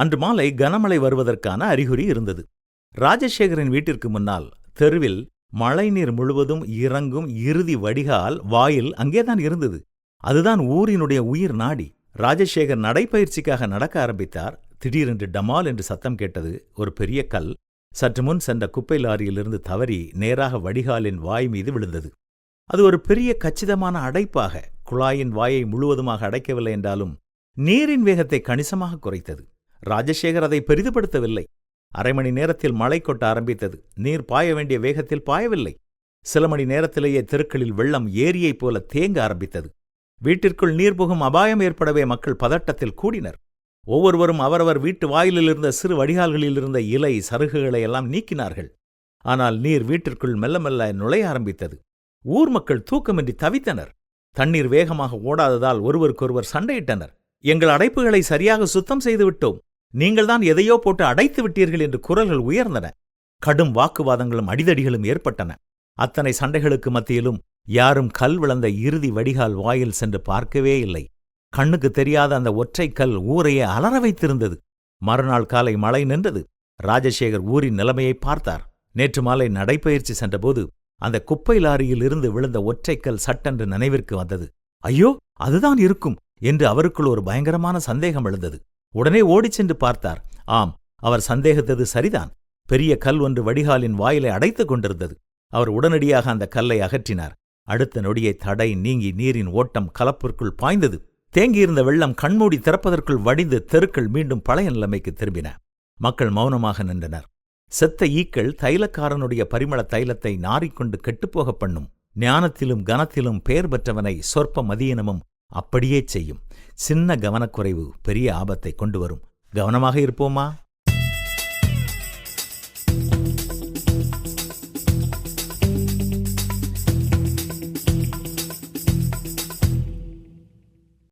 அன்று மாலை கனமழை வருவதற்கான அறிகுறி இருந்தது. ராஜசேகரின் வீட்டிற்கு முன்னால் தெருவில் மழைநீர் முழுவதும் இறங்கும் இறுதி வடிகால் வாயில் அங்கேதான் இருந்தது. அதுதான் ஊரினுடைய உயிர் நாடி. ராஜசேகர் நடைப்பயிற்சிக்காக நடக்க ஆரம்பித்தார். திடீரென்று டமால் என்று சத்தம் கேட்டது ஒரு பெரிய கல். சற்று முன் சென்ற குப்பை லாரியிலிருந்து தவறி நேராக வடிகாலின் வாய் மீது விழுந்தது. அது ஒரு பெரிய கச்சிதமான அடைப்பாக குழாயின் வாயை முழுவதுமாக அடைக்கவில்லை என்றாலும் நீரின் வேகத்தை கணிசமாக குறைத்தது. ராஜசேகர் அதை பெரிதுபடுத்தவில்லை. அரை மணி நேரத்தில் மழை கொட்ட ஆரம்பித்தது. நீர் பாய வேண்டிய வேகத்தில் பாயவில்லை. சில மணி நேரத்திலேயே தெருக்களில் வெள்ளம் ஏரியைப் போல தேங்க ஆரம்பித்தது. வீட்டிற்குள் நீர் புகும் அபாயம் ஏற்படவே மக்கள் பதட்டத்தில் கூடினர். ஒவ்வொருவரும் அவரவர் வீட்டு வாயிலில் இருந்த சிறு வடிகால்களில் இருந்த இலை சருகுகளை எல்லாம் நீக்கினார்கள். ஆனால் நீர் வீட்டிற்குள் மெல்ல மெல்ல நுழைய ஆரம்பித்தது. ஊர் மக்கள் தூக்கமின்றி தவித்தனர். தண்ணீர் வேகமாக ஓடாததால் ஒருவருக்கொருவர் சண்டையிட்டனர். எங்கள் அடைப்புகளை சரியாக சுத்தம் செய்துவிட்டோம் நீங்கள்தான் எதையோ போட்டு அடைத்து விட்டீர்கள் என்று குரல்கள் உயர்ந்தன. கடும் வாக்குவாதங்களும் அடிதடிகளும் ஏற்பட்டன. அத்தனை சண்டைகளுக்கு மத்தியிலும் யாரும் கல் விளந்த இறுதி வடிகால் வாயில் சென்று பார்க்கவே இல்லை. கண்ணுக்கு தெரியாத அந்த ஒற்றை கல் ஊரையே அலற வைத்திருந்தது. மறுநாள் காலை மழை நின்றது. ராஜசேகர் ஊரின் நிலைமையை பார்த்தார். நேற்று மாலை நடைப்பயிற்சி சென்றபோது அந்த குப்பை லாரியில் இருந்து விழுந்த ஒற்றைக்கல் சட்டென்று நினைவிற்கு வந்தது. ஐயோ அதுதான் இருக்கும் என்று அவருக்குள் ஒரு பயங்கரமான சந்தேகம் எழுந்தது. உடனே ஓடிச் சென்று பார்த்தார். ஆம் அவர் சந்தேகித்தது சரிதான். பெரிய கல் ஒன்று வடிகாலின் வாயிலை அடைத்துக் கொண்டிருந்தது. அவர் உடனடியாக அந்த கல்லை அகற்றினார். அடுத்த நொடியை தடை நீங்கி நீரின் ஓட்டம் கலப்பிற்குள் பாய்ந்தது. தேங்கியிருந்த வெள்ளம் கண்மூடி திறப்பதற்குள் வடிந்து தெருக்கள் மீண்டும் பழைய நிலைமைக்கு திரும்பின. மக்கள் மௌனமாக நின்றனர். செத்த ஈக்கள் தைலக்காரனுடைய பரிமள தைலத்தை நாறிக்கொண்டு கெட்டுப்போகப் பண்ணும். ஞானத்திலும் கனத்திலும் பெயர் பெற்றவனை சொற்ப மதியினமும் அப்படியே செய்யும். சின்ன கவனக்குறைவு பெரிய ஆபத்தை கொண்டு வரும் கவனமாக இருப்போமா?